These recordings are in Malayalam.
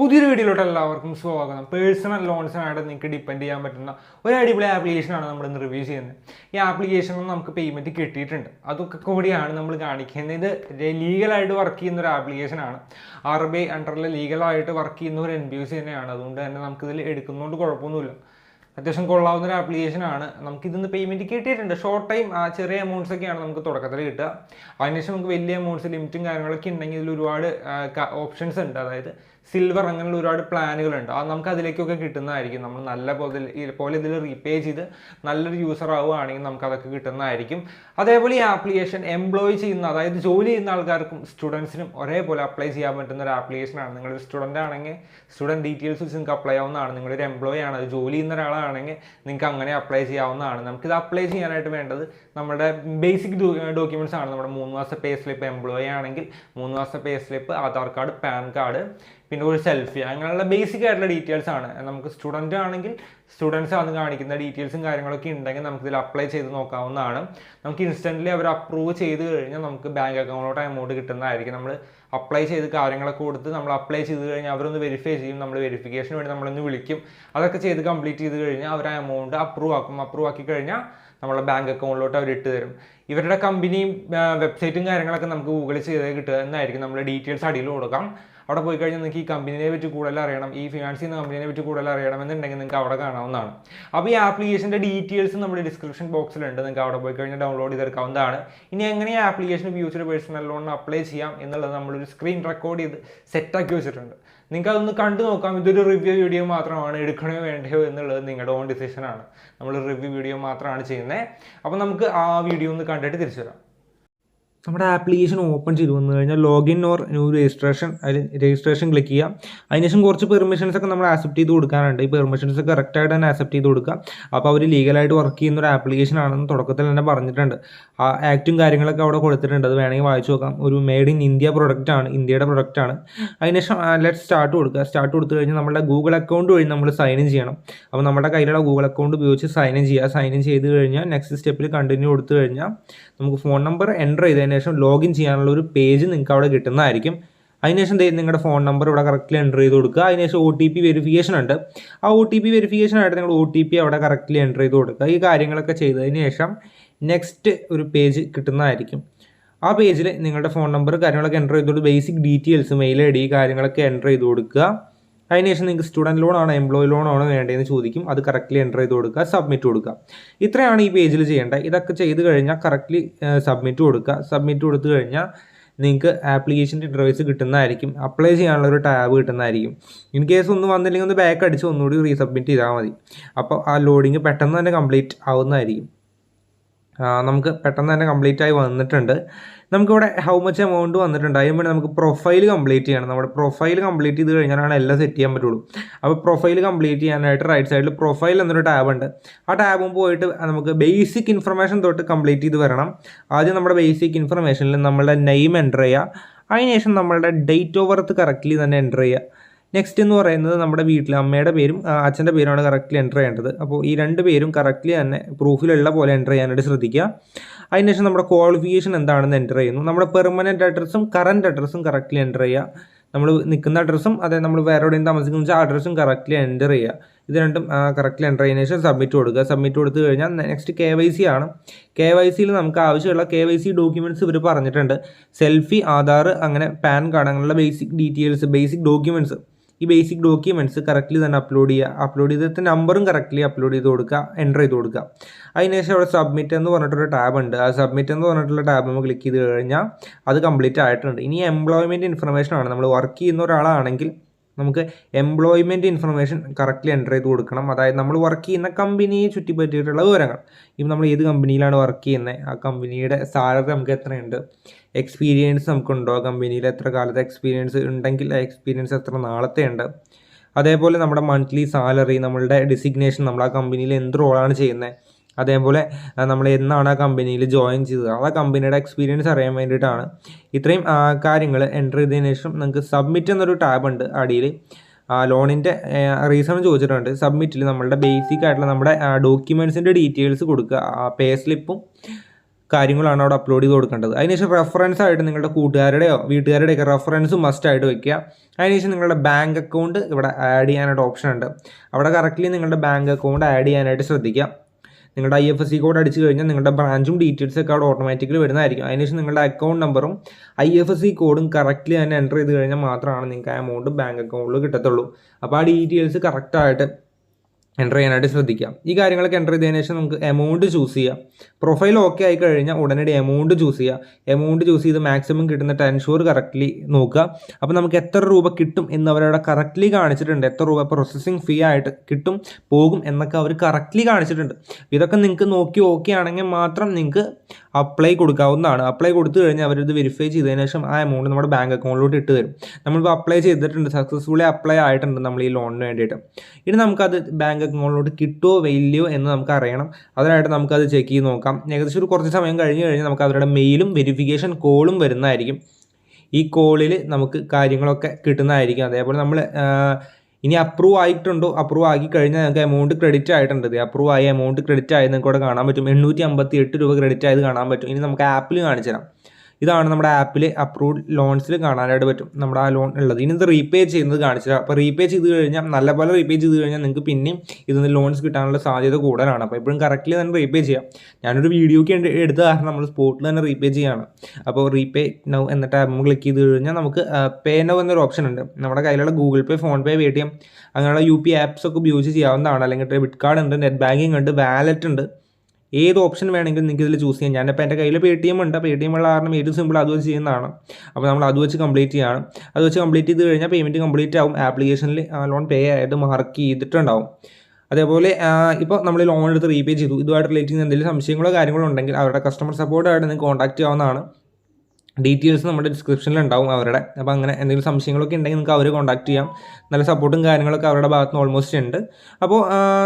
പുതിയൊരു വീഡിയോയിലോട്ട് എല്ലാവർക്കും സ്വാഗതം. പേഴ്സണൽ ലോൺസിനായിട്ട് നിങ്ങൾക്ക് ഡിപ്പെൻഡ് ചെയ്യാൻ പറ്റുന്ന ഒരു അടിപൊളി ആപ്ലിക്കേഷനാണ് നമ്മൾ ഇന്ന് റിവ്യൂ ചെയ്യുന്നത്. ഈ ആപ്ലിക്കേഷനിൽ നമുക്ക് പേയ്മെന്റ് കിട്ടിയിട്ടുണ്ട്. അതൊക്കെ കൂടിയാണ് നമ്മൾ കാണിക്കുന്നത്. ഇത് ലീഗലായിട്ട് വർക്ക് ചെയ്യുന്ന ഒരു ആപ്ലിക്കേഷനാണ് ആർ ബി അണ്ടറിൽ ലീഗലായിട്ട് വർക്ക് ചെയ്യുന്ന ഒരു എൻ ബി എസ് തന്നെയാണ്. അതുകൊണ്ട് തന്നെ നമുക്കിതിൽ എടുക്കുന്നതുകൊണ്ട് കുഴപ്പമൊന്നുമില്ല. അത്യാവശ്യം കൊള്ളാവുന്ന ഒരു ആപ്ലിക്കേഷനാണ് നമുക്ക് ഇതിന്ന് പേയ്മെന്റ് കിട്ടിയിട്ടുണ്ട്. ഷോർട്ട് ടൈം ചെറിയ എമൗണ്ട്സ് ഒക്കെയാണ് നമുക്ക് തുടക്കത്തിൽ കിട്ടുക. അതിനുശേഷം നമുക്ക് വലിയ എമൗണ്ട്സ് ലിമിറ്റും കാര്യങ്ങളൊക്കെ ഉണ്ടെങ്കിൽ ഇതിൽ ഒരുപാട് ഓപ്ഷൻസ് ഉണ്ട്. അതായത് സിൽവർ അങ്ങനെയുള്ള ഒരുപാട് പ്ലാനുകളുണ്ട്. അത് നമുക്ക് അതിലേക്കൊക്കെ കിട്ടുന്നതായിരിക്കും. നമ്മൾ നല്ല പോലെ പോലെ ഇതിൽ റീപേ ചെയ്ത് നല്ലൊരു യൂസർ ആവുകയാണെങ്കിൽ നമുക്ക് അതൊക്കെ കിട്ടുന്നതായിരിക്കും. അതേപോലെ ഈ ആപ്ലിക്കേഷൻ എംപ്ലോയ് ചെയ്യുന്ന അതായത് ജോലി ചെയ്യുന്ന ആൾക്കാർക്കും സ്റ്റുഡൻസിനും ഒരേപോലെ അപ്ലൈ ചെയ്യാൻ പറ്റുന്ന ഒരു ആപ്ലിക്കേഷനാണ് നിങ്ങളൊരു സ്റ്റുഡന്റ് ആണെങ്കിൽ സ്റ്റുഡന്റ് ഡീറ്റെയിൽസ് വെച്ച് നിങ്ങൾക്ക് അപ്ലൈ ആവുന്നതാണ്. നിങ്ങളൊരു എംപ്ലോയി ആണ്. അത് ജോലി ചെയ്യുന്ന ഒരാളാണെങ്കിൽ നിങ്ങൾക്ക് അങ്ങനെ അപ്ലൈ ചെയ്യാവുന്നതാണ്. നമുക്കിത് അപ്ലൈ ചെയ്യാനായിട്ട് വേണ്ടത് നമ്മുടെ ബേസിക് ഡോക്യുമെന്റ്സ് ആണ്. നമ്മുടെ മൂന്ന് മാസത്തെ പേ സ്ലിപ്പ് എംപ്ലോയി ആണെങ്കിൽ മൂന്ന് മാസത്തെ pay slip Aadhaar card PAN card പിന്നെ ഒരു സെൽഫി അങ്ങനെയുള്ള ബേസിക് ആയിട്ടുള്ള ഡീറ്റെയിൽസ് ആണ്. നമുക്ക് സ്റ്റുഡന്റ് ആണെങ്കിൽ സ്റ്റുഡൻസ് ആണ് കാണിക്കുന്ന ഡീറ്റെയിൽസും കാര്യങ്ങളൊക്കെ ഉണ്ടെങ്കിൽ നമുക്ക് ഇതിൽ അപ്ലൈ ചെയ്ത് നോക്കാവുന്നതാണ്. നമുക്ക് ഇൻസ്റ്റന്റ്ലി അവർ അപ്രൂവ് ചെയ്ത് കഴിഞ്ഞാൽ നമുക്ക് ബാങ്ക് അക്കൗണ്ടിലോട്ട് എമൗണ്ട് കിട്ടുന്നതായിരിക്കും. നമ്മൾ അപ്ലൈ ചെയ്ത് കാര്യങ്ങളൊക്കെ കൊടുത്ത് നമ്മൾ അപ്ലൈ ചെയ്ത് കഴിഞ്ഞാൽ അവരൊന്ന് വെരിഫൈ ചെയ്യും. നമ്മൾ വെരിഫിക്കേഷന് വേണ്ടി നമ്മളൊന്ന് വിളിക്കും. അതൊക്കെ ചെയ്ത് കംപ്ലീറ്റ് ചെയ്ത് കഴിഞ്ഞാൽ അവർ ആ എമൗണ്ട് അപ്രൂവ് ആക്കും. അപ്രൂവ് ആക്കി കഴിഞ്ഞാൽ നമ്മളെ ബാങ്ക് അക്കൗണ്ടിലോട്ട് അവർ ഇട്ട് തരും. ഇവരുടെ കമ്പനിയും വെബ്സൈറ്റും കാര്യങ്ങളൊക്കെ നമുക്ക് ഗൂഗിൾ ചെയ്ത് കിട്ടുക എന്നായിരിക്കും. നമ്മൾ ഡീറ്റെയിൽസ് അടിയിൽ കൊടുക്കാം. അവിടെ പോയി കഴിഞ്ഞാൽ നിങ്ങൾക്ക് ഈ കമ്പനിയെ പറ്റി കൂടുതൽ അറിയണം ഈ ഫിനാൻസ് ചെയ്യുന്ന കമ്പനിയെ പറ്റി കൂടുതൽ അറിയണം എന്നുണ്ടെങ്കിൽ നിങ്ങൾക്ക് അവിടെ കാണാവുന്നതാണ്. അപ്പോൾ ഈ ആപ്ലിക്കേഷന്റെ ഡീറ്റെയിൽസ് നമ്മുടെ ഡിസ്ക്രിപ്ഷൻ ബോക്സിലുണ്ട് നിങ്ങൾക്ക് അവിടെ പോയി കഴിഞ്ഞാൽ ഡൗൺലോഡ് ചെയ്തെടുക്കാവുന്നതാണ്. ഇനി എങ്ങനെ ഈ ആപ്ലിക്കേഷൻ ഉപയോഗിച്ചിട്ട് പേഴ്സണൽ ലോൺ അപ്ലൈ ചെയ്യാം എന്നുള്ളത് നമ്മളൊരു സ്ക്രീൻ റെക്കോർഡ് ചെയ്ത് സെറ്റാക്കി വെച്ചിട്ടുണ്ട്. നിങ്ങൾക്ക് അതൊന്ന് കണ്ടു നോക്കാം. ഇതൊരു റിവ്യൂ വീഡിയോ മാത്രമാണ്. എടുക്കണോ വേണ്ടയോ എന്നുള്ളത് നിങ്ങളുടെ ഓൺ ഡിസിഷനാണ് നമ്മൾ റിവ്യൂ വീഡിയോ മാത്രമാണ് ചെയ്യുന്നത് അപ്പോൾ നമുക്ക് ആ വീഡിയോ ഒന്ന് കണ്ടിട്ട് തിരിച്ചു വരാം. നമ്മുടെ ആപ്ലിക്കേഷൻ ഓപ്പൺ ചെയ്ത്. വന്നു കഴിഞ്ഞാൽ ലോഗിൻ ഓർ ന്യൂ രജിസ്ട്രേഷൻ അതിൽ രജിസ്ട്രേഷൻ ക്ലിക്ക് ചെയ്യാം. അതിനുശേഷം കുറച്ച് പെർമിഷൻസ് ഒക്കെ നമ്മൾ ആക്സെപ്റ്റ് ചെയ്ത് കൊടുക്കാനുണ്ട്. ഈ പെർമിഷൻസ് ഒക്കെ കറക്റ്റായിട്ട് തന്നെ ആക്സെപ്റ്റ് ചെയ്ത് കൊടുക്കുക. അപ്പോൾ അവർ ലീഗലായിട്ട് വർക്ക് ചെയ്യുന്ന ഒരു ആപ്ലിക്കേഷൻ ആണെന്ന് തുടക്കത്തിൽ തന്നെ പറഞ്ഞിട്ടുണ്ട്. ആ ആക്റ്റും കാര്യങ്ങളൊക്കെ അവിടെ കൊടുത്തിട്ടുണ്ട്. അത് വേണമെങ്കിൽ വായിച്ചു നോക്കാം. ഒരു മെയ്ഡ് ഇൻ ഇന്ത്യ പ്രൊഡക്റ്റ് ആണ്. ഇന്ത്യയുടെ പ്രൊഡക്റ്റ് ആണ്. അതിനുശേഷം ലെറ്റ് സ്റ്റാർട്ട് കൊടുക്കുക. സ്റ്റാർട്ട് കൊടുത്തു കഴിഞ്ഞാൽ നമ്മുടെ ഗൂഗിൾ അക്കൗണ്ട് വഴി നമ്മൾ സൈൻ ഇൻ ചെയ്യണം. അപ്പോൾ നമ്മുടെ കയ്യിലുള്ള ഗൂഗിൾ അക്കൗണ്ട് ഉപയോഗിച്ച് സൈൻ ഇൻ ചെയ്യുക. സൈൻ ഇൻ ചെയ്ത് കഴിഞ്ഞാൽ നെക്സ്റ്റ് സ്റ്റെപ്പിൽ കണ്ടിന്യൂ കൊടുത്തു കഴിഞ്ഞാൽ നമുക്ക് ഫോൺ നമ്പർ എന്റർ ചെയ്തതിന് ശേഷം ലോഗിൻ ചെയ്യാനുള്ള ഒരു പേജ് നിങ്ങൾക്ക് അവിടെ കിട്ടുന്നതായിരിക്കും. അതിനുശേഷം നിങ്ങളുടെ ഫോൺ നമ്പർ ഇവിടെ കറക്റ്റ്ലി എന്റർ ചെയ്ത് കൊടുക്കുക. അതിനുശേഷം ഒ ടി പി വെരിഫിക്കേഷൻ ഉണ്ട്. ആ ഒ ടി പി വെരിഫിക്കേഷൻ ആയിട്ട് നിങ്ങൾ ഒ ടി പി അവിടെ കറക്റ്റ്ലി എന്റർ ചെയ്ത് കൊടുക്കുക. ഈ കാര്യങ്ങളൊക്കെ ചെയ്തതിന് ശേഷം നെക്സ്റ്റ് ഒരു പേജ് കിട്ടുന്നതായിരിക്കും. ആ പേജിൽ നിങ്ങളുടെ ഫോൺ നമ്പർ കാര്യങ്ങളൊക്കെ എന്റർ ചെയ്ത് കൊടുത്ത് basic details mail I D കാര്യങ്ങളൊക്കെ എന്റർ ചെയ്ത് കൊടുക്കുക. അതിനുശേഷം നിങ്ങൾക്ക് സ്റ്റുഡന്റ് ലോൺ ആണോ എംപ്ലോയി ലോൺ ആണോ വേണ്ടതെന്ന് ചോദിക്കും. അത് കറക്റ്റ്ലി എന്റർ ചെയ്ത് കൊടുക്കുക സബ്മിറ്റ് കൊടുക്കുക. ഇത്രയാണ് ഈ പേജിൽ ചെയ്യേണ്ടത്. ഇതൊക്കെ ചെയ്ത് കഴിഞ്ഞാൽ കറക്റ്റ്ലി സബ്മിറ്റ് കൊടുക്കുക. സബ്മിറ്റ് കൊടുത്തു കഴിഞ്ഞാൽ നിങ്ങൾക്ക് ആപ്ലിക്കേഷന്റെ ഇന്റർവ്യൂസ് കിട്ടുന്നതായിരിക്കും. അപ്ലൈ ചെയ്യാനുള്ള ഒരു ടാബ് കിട്ടുന്നതായിരിക്കും. ഇൻ കേസ് ഒന്നും വന്നില്ലെങ്കിൽ ഒന്ന് ബാക്ക് അടിച്ച് ഒന്നുകൂടി റീസബ്മിറ്റ് ചെയ്താൽ മതി. അപ്പോൾ ആ ലോഡിങ് പെട്ടെന്ന് തന്നെ കംപ്ലീറ്റ് ആവുന്നതായിരിക്കും. നമുക്ക് പെട്ടെന്ന് തന്നെ കംപ്ലീറ്റ് ആയി വന്നിട്ടുണ്ട്. നമുക്കിവിടെ ഹൗ മച്ച് എമൗണ്ട് വന്നിട്ടുണ്ട്. അതിന് വേണ്ടി നമുക്ക് പ്രൊഫൈൽ കംപ്ലീറ്റ് ചെയ്യണം. നമ്മുടെ പ്രൊഫൈൽ കംപ്ലീറ്റ് ചെയ്ത് കഴിഞ്ഞാലാണ് എല്ലാം സെറ്റ് ചെയ്യാൻ പറ്റുള്ളൂ. അപ്പോൾ പ്രൊഫൈൽ കംപ്ലീറ്റ് ചെയ്യാനായിട്ട് റൈറ്റ് സൈഡിൽ പ്രൊഫൈൽ എന്നൊരു ടാബ് ഉണ്ട്. ആ ടാബും പോയിട്ട് നമുക്ക് ബേസിക് ഇൻഫർമേഷൻ തൊട്ട് കംപ്ലീറ്റ് ചെയ്ത് വരണം. ആദ്യം നമ്മുടെ ബേസിക് ഇൻഫർമേഷനിൽ നമ്മളുടെ നെയിം എന്റർ ചെയ്യുക. അതിനുശേഷം നമ്മളുടെ ഡേറ്റ് ഓഫ് ബർത്ത് കറക്റ്റ്ലി തന്നെ എന്റർ ചെയ്യുക. നെക്സ്റ്റ് എന്ന് പറയുന്നത് നമ്മുടെ വീട്ടിൽ അമ്മയുടെ പേരും അച്ഛന്റെ പേരുമാണ് കറക്റ്റ്ലി എന്റർ ചെയ്യേണ്ടത്. അപ്പോൾ ഈ രണ്ട് പേരും കറക്റ്റ്ലി തന്നെ പ്രൂഫിലുള്ള പോലെ എന്റർ ചെയ്യാനായിട്ട് ശ്രദ്ധിക്കുക. അതിനുശേഷം നമ്മുടെ ക്വാളിഫിക്കേഷൻ എന്താണെന്ന് എന്റർ ചെയ്യുന്നു. നമ്മുടെ പെർമനന്റ് അഡ്രസ്സും കറന്റ് അഡ്രസ്സും കറക്റ്റ്ലി എന്റർ ചെയ്യുക. നമ്മൾ നിൽക്കുന്ന അഡ്രസ്സും അതായത് നമ്മൾ വേറെ എവിടെയും താമസിക്കുന്ന വെച്ചാൽ അഡ്രസ്സും കറക്റ്റ്ലി എന്റർ ചെയ്യുക. ഇത് രണ്ടും കറക്റ്റ്ലി എന്റർ ചെയ്തതിനു ശേഷം സബ്മിറ്റ് കൊടുക്കുക. സബ്മിറ്റ് കൊടുത്തു കഴിഞ്ഞാൽ നെക്സ്റ്റ് കെ വൈ സി ആണ്. കെ വൈ സിയിൽ നമുക്ക് ആവശ്യമുള്ള കെ വൈ സി ഡോക്യുമെന്റ്സ് ഇവർ പറഞ്ഞിട്ടുണ്ട്. സെൽഫി ആധാർ അങ്ങനെ പാൻ കാർഡ് അങ്ങനെയുള്ള ബേസിക് ഡീറ്റെയിൽസ് ബേസിക് ഡോക്യുമെന്റ്സ് ഈ ബേസിക് ഡോക്യുമെന്റ്സ് കറക്റ്റ്ലി തന്നെ അപ്ലോഡ് ചെയ്യുക. അപ്ലോഡ് ചെയ്തിട്ട് നമ്പറും കറക്റ്റ്ലി അപ്ലോഡ് ചെയ്ത് കൊടുക്കുക. എന്റർ ചെയ്ത് കൊടുക്കുക. അതിനുശേഷം അവിടെ സബ്മിറ്റ് എന്ന് പറഞ്ഞിട്ടൊരു ടാബ് ഉണ്ട്. ആ സബ്മിറ്റ് എന്ന് പറഞ്ഞിട്ടുള്ള ടാബ് നമ്മൾ ക്ലിക്ക് ചെയ്ത് കഴിഞ്ഞാൽ അത് കംപ്ലീറ്റ് ആയിട്ടുണ്ട്. ഇനി എംപ്ലോയ്മെന്റ് ഇൻഫർമേഷൻ ആണ്. നമ്മൾ വർക്ക് ചെയ്യുന്ന ഒരാളാണെങ്കിൽ നമുക്ക് എംപ്ലോയ്മെന്റ് ഇൻഫർമേഷൻ കറക്റ്റ്ലി എന്റർ ചെയ്ത് കൊടുക്കണം. അതായത് നമ്മൾ വർക്ക് ചെയ്യുന്ന കമ്പനിയെ ചുറ്റിപ്പറ്റിയിട്ടുള്ള വിവരങ്ങൾ. ഇപ്പം നമ്മൾ ഏത് കമ്പനിയിലാണ് വർക്ക് ചെയ്യുന്നത് ആ കമ്പനിയുടെ സാലറി നമുക്ക് എത്രയുണ്ട്? എക്സ്പീരിയൻസ് നമുക്കുണ്ടോ? കമ്പനിയിൽ എത്ര കാലത്തെ എക്സ്പീരിയൻസ് ഉണ്ടെങ്കിൽ ആ എക്സ്പീരിയൻസ് എത്ര നാളത്തെ ഉണ്ട്? അതേപോലെ നമ്മുടെ മന്ത്ലി സാലറി നമ്മളുടെ ഡിസിഗ്നേഷൻ നമ്മൾ ആ കമ്പനിയിൽ എന്ത് റോളാണ് ചെയ്യുന്നത് അതേപോലെ നമ്മൾ എന്നാണ് ആ കമ്പനിയിൽ ജോയിൻ ചെയ്തത്? ആ കമ്പനിയുടെ എക്സ്പീരിയൻസ് അറിയാൻ വേണ്ടിയിട്ടാണ്. ഇത്രയും കാര്യങ്ങൾ എന്റർ ചെയ്തതിന് ശേഷം നിങ്ങൾക്ക് സബ്മിറ്റ് എന്നൊരു ടാബ് ഉണ്ട് അടിയിൽ ലോണിന്റെ റീസൺ ചോദിച്ചിട്ടുണ്ട്. സബ്മിറ്റിൽ നമ്മളുടെ ബേസിക് ആയിട്ടുള്ള നമ്മുടെ ഡോക്യുമെൻസിന്റെ ഡീറ്റെയിൽസ് കൊടുക്കുക. പേ സ്ലിപ്പും കാര്യങ്ങളാണ് അവിടെ അപ്ലോഡ് ചെയ്ത് കൊടുക്കേണ്ടത്. അതിനുശേഷം റെഫറൻസ് ആയിട്ട് നിങ്ങളുടെ കൂട്ടുകാരുടെയോ വീട്ടുകാരുടെയൊക്കെ റെഫറൻസ് മസ്റ്റ് ആയിട്ട് വെക്കുക. അതിനുശേഷം നിങ്ങളുടെ ബാങ്ക് അക്കൗണ്ട് ഇവിടെ ആഡ് ചെയ്യാനായിട്ട് ഓപ്ഷൻ ഉണ്ട്. അവിടെ കറക്റ്റ്ലി നിങ്ങളുടെ ബാങ്ക് അക്കൗണ്ട് ആഡ് ചെയ്യാനായിട്ട് ശ്രദ്ധിക്കുക. നിങ്ങളുടെ I F S C code അടിച്ച് കഴിഞ്ഞാൽ നിങ്ങളുടെ ബ്രാഞ്ചും ഡീറ്റെയിൽസ് ഒക്കെ അവിടെ ഓട്ടോമാറ്റിക്കലി വരുന്നതായിരിക്കും. അതിനുശേഷം നിങ്ങളുടെ അക്കൗണ്ട് നമ്പറും ഐ എഫ് എസ് സി കോഡും കറക്റ്റ്ലി തന്നെ എന്റർ ചെയ്ത് കഴിഞ്ഞാൽ മാത്രമാണ് നിങ്ങൾക്ക് ആ എമൗണ്ട് ബാങ്ക് അക്കൗണ്ടിൽ കിട്ടത്തുള്ളൂ. അപ്പോൾ ആ ഡീറ്റെയിൽസ് കറക്റ്റായിട്ട് എന്റർ ചെയ്യാനായിട്ട് ശ്രദ്ധിക്കാം. ഈ കാര്യങ്ങളൊക്കെ എന്റർ ചെയ്തതിനു ശേഷം നമുക്ക് എമൗണ്ട് ചൂസ് ചെയ്യാം. പ്രൊഫൈൽ ഓക്കെ ആയി കഴിഞ്ഞാൽ ഉടനടി എമൗണ്ട് ചൂസ് ചെയ്യുക എമൗണ്ട് ചൂസ് ചെയ്ത് മാക്സിമം കിട്ടുന്ന ടെൻഷൂർ കറക്റ്റ്ലി നോക്കുക. അപ്പോൾ നമുക്ക് എത്ര രൂപ കിട്ടും എന്ന് അവരവിടെ കറക്റ്റ്ലി കാണിച്ചിട്ടുണ്ട്. എത്ര രൂപ പ്രോസസ്സിങ് ഫീ ആയിട്ട് കിട്ടും പോകും എന്നൊക്കെ അവർ കറക്റ്റ്ലി കാണിച്ചിട്ടുണ്ട്. ഇതൊക്കെ നിങ്ങൾക്ക് നോക്കി ഓക്കെ ആണെങ്കിൽ മാത്രം നിങ്ങൾക്ക് അപ്ലൈ കൊടുക്കാവുന്നതാണ്. അപ്ലൈ കൊടുത്തു കഴിഞ്ഞാൽ അവരിത് വെരിഫൈ ചെയ്തതിനു ശേഷം ആ എമൗണ്ട് നമ്മുടെ ബാങ്ക് അക്കൗണ്ടിലോട്ട് ഇട്ട് തരും. നമ്മളിപ്പോൾ അപ്ലൈ ചെയ്തിട്ടുണ്ട്. സക്സസ്ഫുള്ളി അപ്ലൈ ആയിട്ടുണ്ട് നമ്മൾ ഈ ലോണിന് വേണ്ടിയിട്ട്. ഇനി നമുക്കത് ബാങ്ക് അക്കൗണ്ടിലോട്ട് കിട്ടുമോ ഇല്ലയോ എന്ന് നമുക്ക് അറിയണം. അതിനായിട്ട് നമുക്കത് ചെക്ക് ചെയ്ത് നോക്കാം. ഏകദേശം ഒരു കുറച്ച് സമയം കഴിഞ്ഞ് കഴിഞ്ഞാൽ നമുക്ക് അവരുടെ മെയിലും വെരിഫിക്കേഷൻ കോളും വരുന്നതായിരിക്കും. ഈ കോളിൽ നമുക്ക് കാര്യങ്ങളൊക്കെ കിട്ടുന്നതായിരിക്കും. അതേപോലെ നമ്മൾ ഇനി അപ്രൂവ് ആയിട്ടുണ്ടോ? അപ്രൂവ് ആക്കി കഴിഞ്ഞാൽ നിങ്ങൾക്ക് എമൗണ്ട് ക്രെഡിറ്റ് ആയിട്ടുണ്ട്. അപ്രൂവ് ആയ എമൗണ്ട് ക്രെഡിറ്റ് ആയത് നിങ്ങൾക്ക് ഇവിടെ കാണാൻ പറ്റും. എണ്ണൂറ്റി രൂപ ക്രെഡിറ്റ് ആയത് കാണാൻ പറ്റും. ഇനി നമുക്ക് ആപ്പിൽ കാണിച്ചു തരാം ഇതാണ് നമ്മുടെ ആപ്പിൽ അപ്രൂവ്ഡ് ലോൺസിൽ കാണാനായിട്ട് പറ്റും. നമ്മുടെ ആ ലോൺ ഉള്ളത്. ഇനി ഇത് റീപേ ചെയ്യുന്നത് കാണിച്ചില്ല. അപ്പോൾ റീപേ ചെയ്ത് കഴിഞ്ഞാൽ നല്ല പോലെ റീപേ ചെയ്ത് കഴിഞ്ഞാൽ നിങ്ങൾക്ക് പിന്നെയും ഇതിൽ ലോൺസ് കിട്ടാനുള്ള സാധ്യത കൂടുതലാണ്. അപ്പോൾ എപ്പോഴും കറക്റ്റ്ലി തന്നെ റീപേ ചെയ്യാം. ഞാനൊരു വീഡിയോക്ക് എടുത്ത കാരണം നമ്മൾ സ്പോട്ടിൽ തന്നെ റീപേ ചെയ്യാണ്. അപ്പോൾ റീപേ നൗ എന്ന ടാബ് ക്ലിക്ക് ചെയ്ത് കഴിഞ്ഞാൽ നമുക്ക് പേ നൗ എന്നൊരു ഓപ്ഷൻ ഉണ്ട്. നമ്മുടെ കയ്യിലുള്ള Google Pay PhonePe Paytm അങ്ങനെയുള്ള യു പി ആപ്സ് ഒക്കെ ഉപയോഗിച്ച് ചെയ്യാവുന്നതാണ്. അല്ലെങ്കിൽ ഡെബിറ്റ് കാർഡ് ഉണ്ട് നെറ്റ് ബാങ്കിങ് ഉണ്ട് വാലറ്റ് ഉണ്ട്. ഏത് ഓപ്ഷൻ വേണമെങ്കിലും നിങ്ങൾക്ക് ഇതിൽ ചൂസ് ചെയ്യാം. ഞാനിപ്പോൾ എന്റെ കയ്യിൽ പേ ടി എം ഉണ്ട്. പേ ടി എം ഉള്ള കാരണം ഏറ്റവും സിമ്പിൾ അത് വെച്ച് ചെയ്യുന്നതാണ്. അപ്പോൾ നമ്മൾ അത് വെച്ച് കംപ്ലീറ്റ് ചെയ്യണം. അത് വെച്ച് കംപ്ലീറ്റ് ചെയ്ത് കഴിഞ്ഞാൽ പേയ്മെന്റ് കംപ്ലീറ്റ് ആവും. ആപ്ലിക്കേഷനിൽ ലോൺ പേ ആയിട്ട് മാർക്ക് ചെയ്തിട്ടുണ്ടാവും. അതേപോലെ ഇപ്പോൾ നമ്മൾ ലോൺ എടുത്ത് റീപേ ചെയ്തു. ഇതുമായിട്ട് റിലേറ്റ് ചെയ്യുന്ന എന്തെങ്കിലും സംശയങ്ങളോ കാര്യങ്ങളോ ഉണ്ടെങ്കിൽ അവരുടെ കസ്റ്റമർ സപ്പോർട്ടായിട്ട് നിങ്ങൾക്ക് കോൺടാക്റ്റ് ചെയ്യാവുന്നതാണ്. ഡീറ്റെയിൽസ് നമ്മുടെ ഡിസ്ക്രിപ്ഷനിൽ ഉണ്ടാവും അവരുടെ. അപ്പോൾ അങ്ങനെ എന്തെങ്കിലും സംശയങ്ങളൊക്കെ ഉണ്ടെങ്കിൽ നിങ്ങൾക്ക് അവരെ കോൺടാക്ട് ചെയ്യാം. നല്ല സപ്പോർട്ടും കാര്യങ്ങളൊക്കെ അവരുടെ ഭാഗത്ത് നിന്ന് ഓൾമോസ്റ്റ് ഉണ്ട് അപ്പോൾ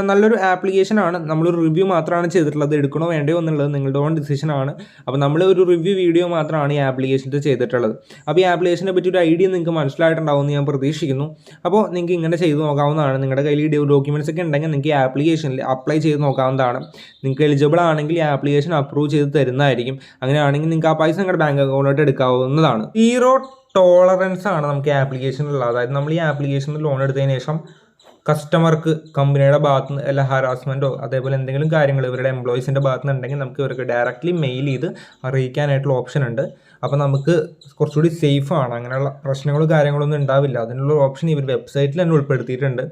നല്ലൊരു ആപ്ലിക്കേഷനാണ് നമ്മളൊരു റിവ്യൂ മാത്രമാണ് ചെയ്തിട്ടുള്ളത്. എടുക്കണോ വേണ്ടയോ എന്നുള്ളത് നിങ്ങളുടെ ഓൺ ഡിസിഷനാണ് അപ്പോൾ നമ്മൾ ഒരു റിവ്യൂ വീഡിയോ മാത്രമാണ് ഈ ആപ്ലിക്കേഷന്റെ ചെയ്തിട്ടുള്ളത്. അപ്പോൾ ഈ ആപ്ലിക്കേഷനെ പറ്റി ഒരു ഐഡിയ നിങ്ങൾക്ക് മനസ്സിലായിട്ടുണ്ടാവും എന്ന് ഞാൻ പ്രതീക്ഷിക്കുന്നു. അപ്പോൾ നിങ്ങൾക്ക് ഇങ്ങനെ ചെയ്ത് നോക്കാവുന്നതാണ്. നിങ്ങളുടെ കയ്യിൽ ഡോക്യുമെന്റ്സ് ഒക്കെ ഉണ്ടെങ്കിൽ നിങ്ങൾക്ക് ഈ ആപ്ലിക്കേഷനിൽ അപ്ലൈ ചെയ്ത് നോക്കാവുന്നതാണ്. നിങ്ങൾക്ക് എലിജിബിൾ ആണെങ്കിൽ ഈ ആപ്ലിക്കേഷൻ അപ്രൂവ് ചെയ്ത് തരുന്നതായിരിക്കും. അങ്ങനെയാണെങ്കിൽ നിങ്ങൾക്ക് ആ പൈസ നിങ്ങളുടെ ബാങ്ക് അക്കൗണ്ടിലോട്ട് എടുക്കാവുന്നതാണ്. സീറോ ടോളറൻസ് ആണ് നമുക്ക് ഈ ആപ്ലിക്കേഷനിലുള്ളത്. അതായത് നമ്മൾ ഈ ആപ്ലിക്കേഷനിൽ ലോൺ എടുത്തതിന് ശേഷം കസ്റ്റമർക്ക് കമ്പനിയുടെ ഭാഗത്ത് നിന്ന് അല്ല ഹറാസ്മെന്റോ അതേപോലെ എന്തെങ്കിലും കാര്യങ്ങൾ ഇവരുടെ എംപ്ലോയീസിന്റെ ഭാഗത്ത് നിന്നുണ്ടെങ്കിൽ നമുക്ക് ഇവർക്ക് ഡയറക്റ്റ്ലി മെയിൽ ചെയ്ത് അറിയിക്കാനായിട്ടുള്ള ഓപ്ഷൻ ഉണ്ട്. അപ്പോൾ നമുക്ക് കുറച്ചുകൂടി സേഫാണ് അങ്ങനെയുള്ള പ്രശ്നങ്ങളും കാര്യങ്ങളൊന്നും ഉണ്ടാവില്ല. അതിനുള്ള ഓപ്ഷൻ ഇവർ വെബ്സൈറ്റിൽ തന്നെ ഉൾപ്പെടുത്തിയിട്ടുണ്ട്.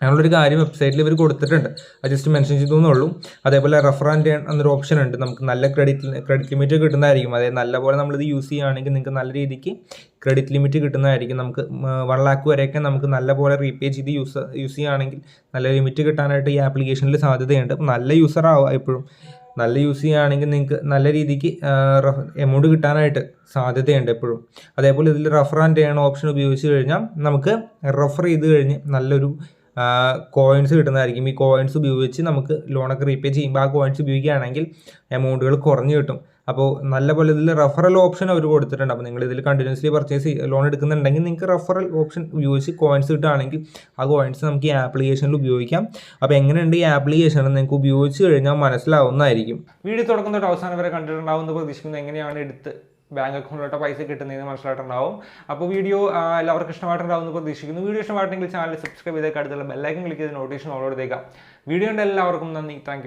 അങ്ങനെയുള്ളൊരു കാര്യം വെബ്സൈറ്റിൽ ഇവർ കൊടുത്തിട്ടുണ്ട്. അത് ജസ്റ്റ് മെൻഷൻ ചെയ്തു എന്നുള്ളൂ അതേപോലെ റെഫറന്റ് എന്നൊരു ഓപ്ഷൻ ഉണ്ട്. നമുക്ക് നല്ല ക്രെഡിറ്റ് ക്രെഡിറ്റ് ലിമിറ്റ് കിട്ടുന്നതായിരിക്കും. അതായത് നല്ലപോലെ നമ്മളിത് യൂസ് ചെയ്യുകയാണെങ്കിൽ നിങ്ങൾക്ക് നല്ല രീതിക്ക് ക്രെഡിറ്റ് ലിമിറ്റ് കിട്ടുന്നതായിരിക്കും. നമുക്ക് വൺ ലാക്ക് വരെയൊക്കെ നമുക്ക് നല്ലപോലെ റീപേ ചെയ്ത് യൂസ് യൂസ് ചെയ്യുകയാണെങ്കിൽ നല്ല ലിമിറ്റ് കിട്ടാനായിട്ട് ഈ ആപ്ലിക്കേഷനിൽ സാധ്യതയുണ്ട്. നല്ല യൂസർ ആവുക എപ്പോഴും. നല്ല യൂസ് ചെയ്യുകയാണെങ്കിൽ നിങ്ങൾക്ക് നല്ല രീതിക്ക് എമൗണ്ട് കിട്ടാനായിട്ട് സാധ്യതയുണ്ട് എപ്പോഴും. അതേപോലെ ഇതിൽ റെഫർ ആൻഡ് ചെയ്യണ ഓപ്ഷൻ ഉപയോഗിച്ച് കഴിഞ്ഞാൽ നമുക്ക് റെഫർ ചെയ്ത് കഴിഞ്ഞ് നല്ലൊരു കോയിൻസ് കിട്ടുന്നതായിരിക്കും. ഈ കോയിൻസ് ഉപയോഗിച്ച് നമുക്ക് ലോണൊക്കെ റീപേ ചെയ്യുമ്പോൾ ആ കോയിൻസ് ഉപയോഗിക്കുകയാണെങ്കിൽ എമൗണ്ടുകൾ കുറഞ്ഞു കിട്ടും. അപ്പോൾ നല്ല പോലെ ഇതിൽ റഫറൽ ഓപ്ഷൻ അവർ കൊടുത്തിട്ടുണ്ട്. അപ്പോൾ നിങ്ങൾ ഇതിൽ കണ്ടിന്യൂസ്ലി പർച്ചേസ് ലോൺ എടുക്കുന്നുണ്ടെങ്കിൽ നിങ്ങൾക്ക് റഫറൽ ഓപ്ഷൻ ഉപയോഗിച്ച് കോയിൻസ് കിട്ടുകയാണെങ്കിൽ ആ കോയിൻസ് നമുക്ക് ഈ ആപ്ലിക്കേഷനിൽ ഉപയോഗിക്കാം. അപ്പോൾ എങ്ങനെയുണ്ട് ഈ ആപ്ലിക്കേഷൻ നിങ്ങൾക്ക് ഉപയോഗിച്ച് കഴിഞ്ഞാൽ മനസ്സിലാവുന്നതായിരിക്കും. വീഡിയോ തുടക്കം തൊട്ട് അവസാനം വരെ കണ്ടിട്ടുണ്ടാവുന്ന പ്രതീക്ഷിക്കുന്നത് എങ്ങനെയാണ് എടുത്ത് ബാങ്ക് അക്കൗണ്ടിലോട്ട് പൈസ കിട്ടുന്നതെന്ന് മനസ്സിലായിട്ടുണ്ടാവും. അപ്പോൾ വീഡിയോ എല്ലാവർക്കും ഇഷ്ടമായിട്ടുണ്ടാവും എന്ന് പ്രതീക്ഷിക്കുന്നു. വീഡിയോ ഇഷ്ടമായിട്ടെങ്കിൽ ചാനൽ സബ്സ്ക്രൈബ് ചെയ്തേക്ക് അടുത്തുള്ള ബെല്ലൈക്കൻ ക്ലിക്ക് ചെയ്ത് നോട്ടീഷൻ ഓർഡർ ചെയ്തേക്കാം. വീഡിയോ ഉണ്ട് എല്ലാവർക്കും നന്ദി. താങ്ക്